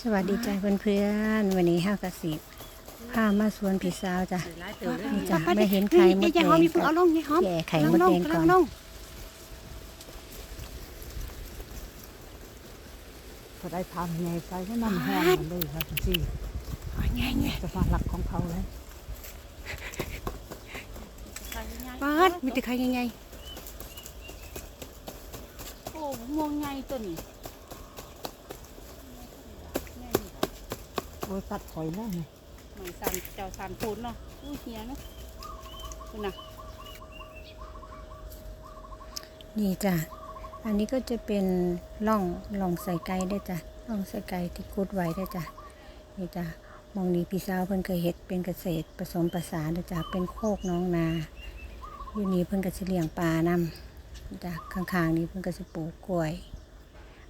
สวัสดีจ้าเพื่อนๆวันนี้ห้าวกสิพามาสวนผีสาวจ้ะนี่จ้ะไม่เห็นไข่มดแดยายหอมงมีเพิ่งเอาลงยายหอมแก่ไข่มดแดงก่อนกำลัลงก็ได้ทำไงไปก็น้ำแห้งเลยครับสิอ๋อไงไงจะมาหลักของเขาเลยปาดมีแต่ใครไงไงโอ้มวงไงตัวนี้ โดยตัดถอยแล้วไงหน่อยสันเจ้าสันพูดเนาะอู้เฮียเนาะคุณน่ะนี่จ้ะ อันนี้ก็จะเป็นร่องร่องใส่ไก่ได้จ้ะร่องใส่ไก่ที่กุดไว้ได้จ้ะ นี่จ้ะ มองนี้พี่สาวเพิ่นเคยเฮ็ดเป็นเกษตรผสมผสานเด้อจ้ะ เป็นโคกน้องนา อยู่นี่เพิ่นก็สิเลี้ยงปลานำจ้ะข้างๆนี้เพิ่นก็สิปลูกกล้วย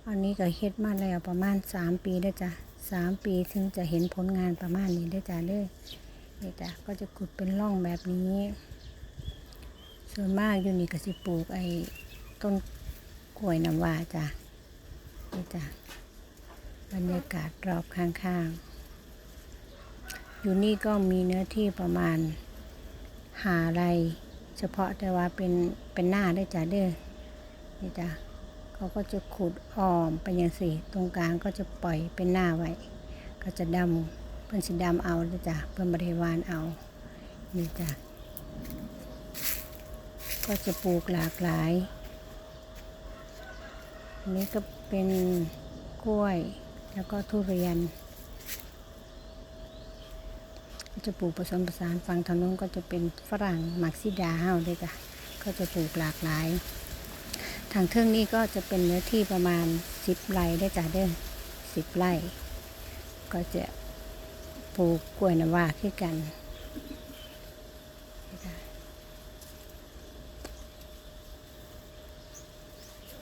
อันนี้ก็เฮ็ดมาแล้วประมาณ 3 ปีได้อจ้ะ สามปีถึงจะเห็นผลงานประมาณนี้ได้จ้ะเด้อนี่จ้ะก็จะขุดเป็นร่องแบบนี้ ส่วนมากอยู่นี่ก็สิปลูกไอ้ต้นกล้วยน้ำว้าจ้ะนี่จ้ะบรรยากาศรอบข้างๆ อยู่นี่ก็มีเนื้อที่ประมาณหาไร เฉพาะแต่ว่าเป็นเป็นหน้าได้จ้ะเด้อนี่จ้ะ เขาก็จะขุดอ้อมไปอย่างสี่ ตรงกลางก็จะปล่อยเป็นหน้าไว้ ก็จะดำเพิ่นสิดำเอาเด้อจ้ะเพิ่นบริวานเอานี่จ้ะก็จะปลูกหลากหลายอันนี้ก็เป็นกล้วย แล้วก็ทุเรียน ก็จะปลูกผสมผสานฝั่งทางนู้นก็จะเป็นฝรั่งมักซิดาเฮาด้วยจ้ะก็จะปลูกหลากหลาย ทางเทิงนี้ก็จะเป็นเนื้อที่ประมาณสิบไร่ได้จ้ะเด้อสิบไร่ ก็จะปลูกกล้วยน้ำว้าขึ้นกัน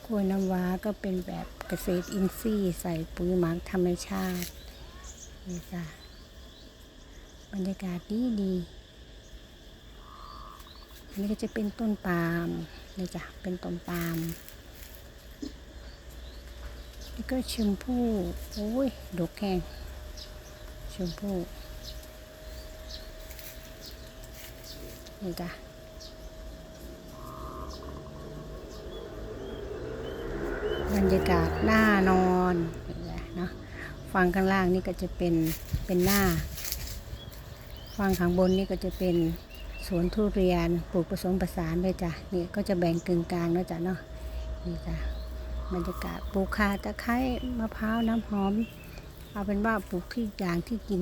กล้วยน้ำว้าก็เป็นแบบเกษตรอินทรีย์ใส่ปุ๋ยหมักธรรมชาตินี่จ้ะบรรยากาศดีดี อันนี้ก็จะเป็นต้นปาล์มนี่จ้ะเป็นต้นปาล์มนี่ก็ชมพู่โอ้ยดกแห้งชมพู่นี่จ้ะบรรยากาศหน้านอนเนาะฟังข้างล่างนี่ก็จะเป็นเป็นหน้าฟังข้างบนนี่ก็จะเป็น สวนทุเรียนปลูกผสมผสานเลยจ้ะนี่ก็จะแบ่งกึ่งกลางเนะจ้ะเนาะนี่จ้ะบรรยากาศปลูกคาตะไคร้มะพร้าวน้ำหอม เอาเป็นว่าปลูกที่อย่างที่กิน